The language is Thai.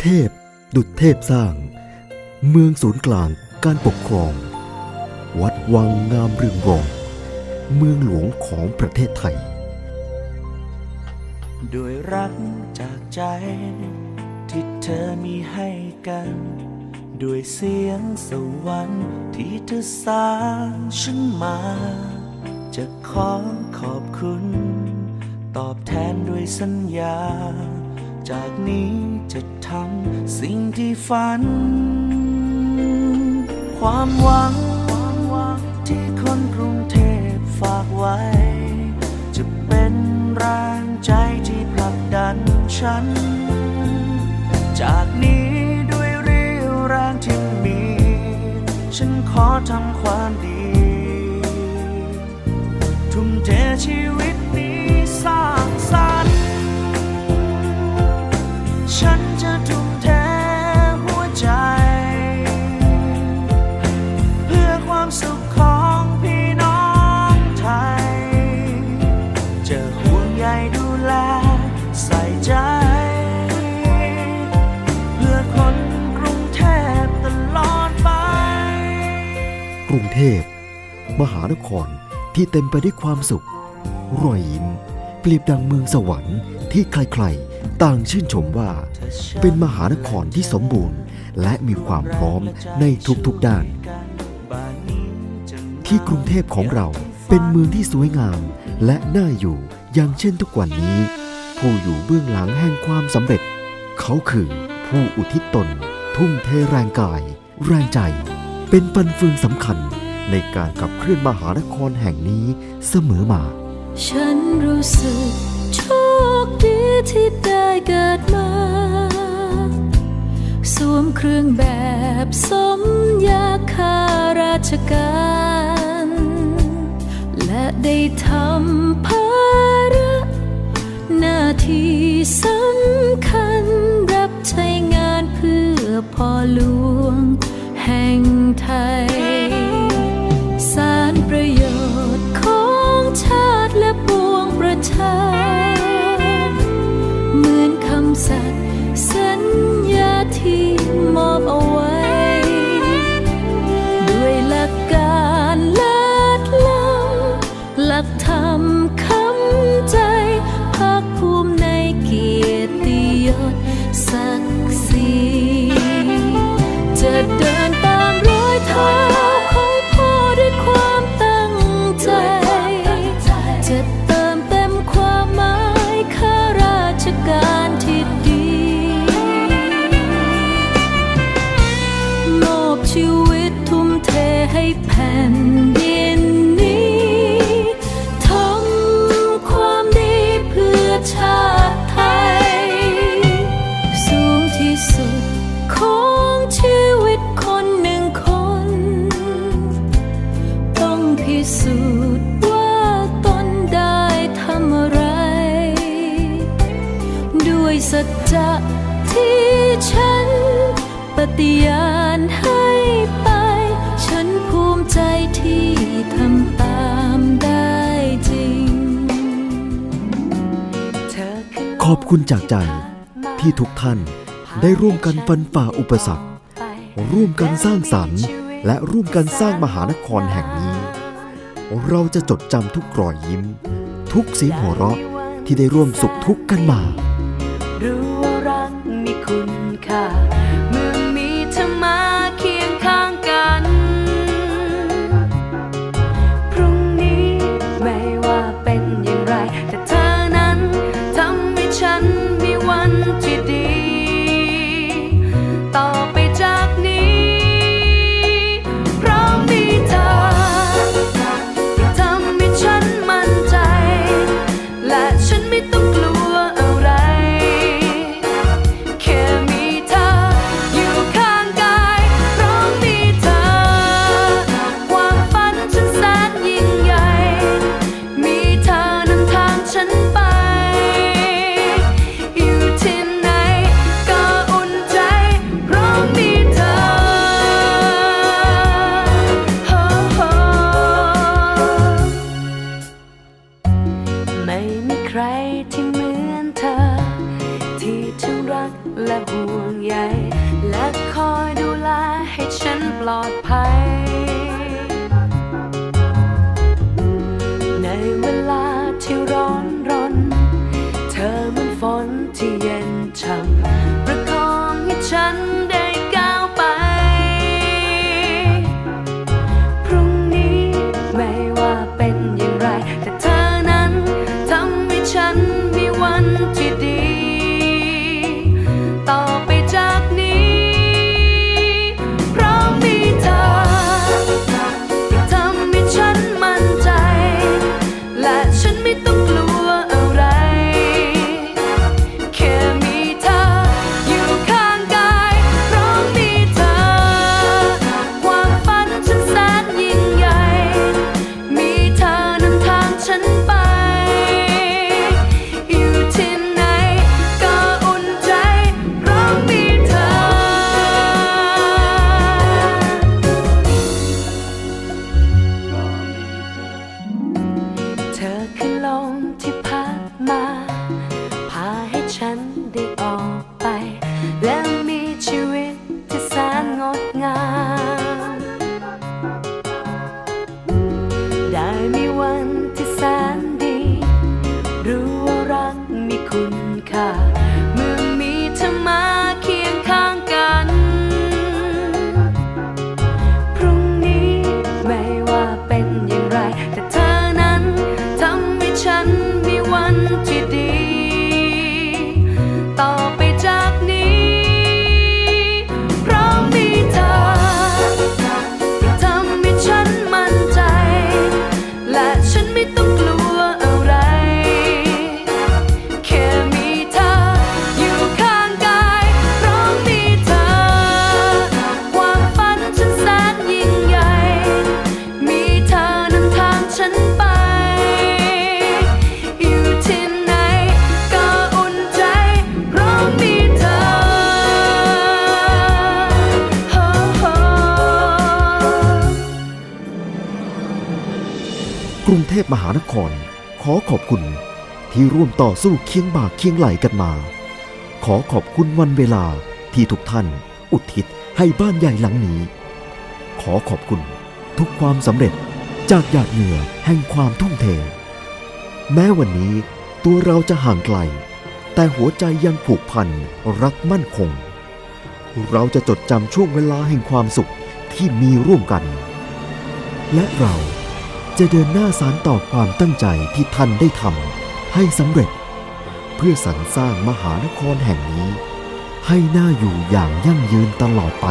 เทพ ดุจเทพสร้าง เมืองศูนย์กลางการปกครอง วัดวังงามเรืองรอง เมืองหลวงของประเทศไทย ด้วยรักจากใจ ที่เธอมีให้กัน ด้วยเสียงสวรรค์ที่เธอสร้างฉันมา จะขอขอบคุณ ตอบแทนด้วยสัญญา จากนี้จะทำสิ่งที่ฝัน ความหวังที่คนกรุงเทพฝากไว้ จะเป็นแรงใจที่ผลักดันฉัน จากนี้ด้วยเรี่ยวแรงที่มี ฉันขอทำความดี ทุ่มเทชีวิต ความสุขของพี่น้องไทย จะห่วงใยดูแลใส่ใจ เพื่อคนกรุงเทพตลอดไป กรุงเทพ มหานครที่เต็มไปด้วยความสุข รอยยิ้ม เปรียบดังเมืองสวรรค์ที่ใครๆ ต่างชื่นชมว่า เป็นมหานครที่สมบูรณ์ และมีความพร้อมในทุกๆด้าน ที่กรุงเทพของเราเป็นเมืองที่สวยงามและน่าอยู่อย่างเช่นทุกวันนี้ ผู้อยู่เบื้องหลังแห่งความสำเร็จ เขาคือผู้อุทิศตน ทุ่มเทแรงกาย แรงใจ เป็นฟันเฟืองสำคัญในการขับเคลื่อนมหานครแห่งนี้เสมอมา ฉันรู้สึกโชคดีที่ได้เกิดมา สวมเครื่องแบบสมยาคาราชการ ได้ทำเพื่อ จะที่ฉัน ปฏิญาณให้ไป ฉันภูมิใจที่ทำตามได้จริง ขอบคุณจากใจที่ทุกท่านได้ร่วมกันฟันฝ่าอุปสรรค ร่วมกันสร้างสรรค์ และร่วมกันสร้างมหานครแห่งนี้ เราจะจดจำทุกรอยยิ้ม ทุกเสียงหัวเราะที่ได้ร่วมสุขทุกข์กันมารู้ คุณค่าาที่ กรุงเทพมหานคร ขอขอบคุณที่ร่วมต่อสู้เคียงบ่าเคียงไหลกันมา ขอขอบคุณวันเวลาที่ทุกท่าน อุทิศให้บ้านใหญ่หลังนี้ ขอขอบคุณทุกความสำเร็จจากหยาดเหงื่อแห่งความทุ่มเท แม้วันนี้ตัวเราจะห่างไกล แต่หัวใจยังผูกพันรักมั่นคง เราจะจดจำช่วงเวลาแห่งความสุขที่มีร่วมกัน และเรา จะเดินหน้าสารต่อความตั้งใจที่ท่านได้ทำให้สำเร็จ เพื่อสรรสร้างมหานครแห่งนี้ ให้หน่าอยู่อย่างยั่งยืนตลอดไป